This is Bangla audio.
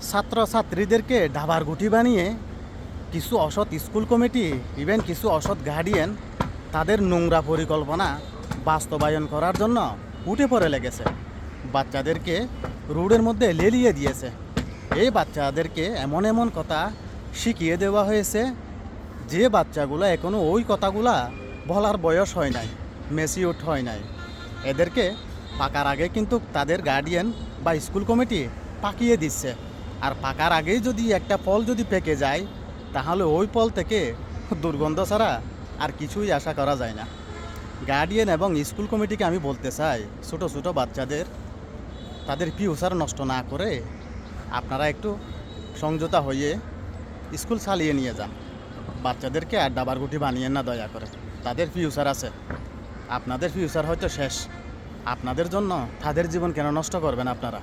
ছাত্রছাত্রীদেরকে ডাবার গুটি বানিয়ে কিছু অসৎ স্কুল কমিটি ইভেন কিছু অসৎ গার্ডিয়ান তাদের নোংরা পরিকল্পনা বাস্তবায়ন করার জন্য উঠে পড়ে লেগেছে। বাচ্চাদেরকে রোডের মধ্যে লেলিয়ে দিয়েছে। এই বাচ্চাদেরকে এমন এমন কথা শিখিয়ে দেওয়া হয়েছে, যে বাচ্চাগুলো এখনও ওই কথাগুলা বলার বয়স হয় নাই মেসিউট হয় নাই। এদেরকে পাকার আগে কিন্তু তাদের গার্ডিয়ান বা স্কুল কমিটি পাকিয়ে দিচ্ছে। আর পাকার আগেই যদি একটা ফল যদি পেকে যায়, তাহলে ওই ফল থেকে দুর্গন্ধ ছাড়া আর কিছুই আশা করা যায় না। গার্ডিয়ান এবং স্কুল কমিটিকে আমি বলতে চাই, ছোটো ছোটো বাচ্চাদের, তাদের ফিউচার নষ্ট না করে আপনারা একটু সংযতা হয়ে স্কুল চালিয়ে নিয়ে যান। বাচ্চাদেরকে আর ডাবার গুটি বানিয়েন না দয়া করে। তাদের ফিউচার আছে। আপনাদের ফিউচার হয়তো শেষ। আপনাদের জন্য তাদের জীবন কেন নষ্ট করবেন আপনারা?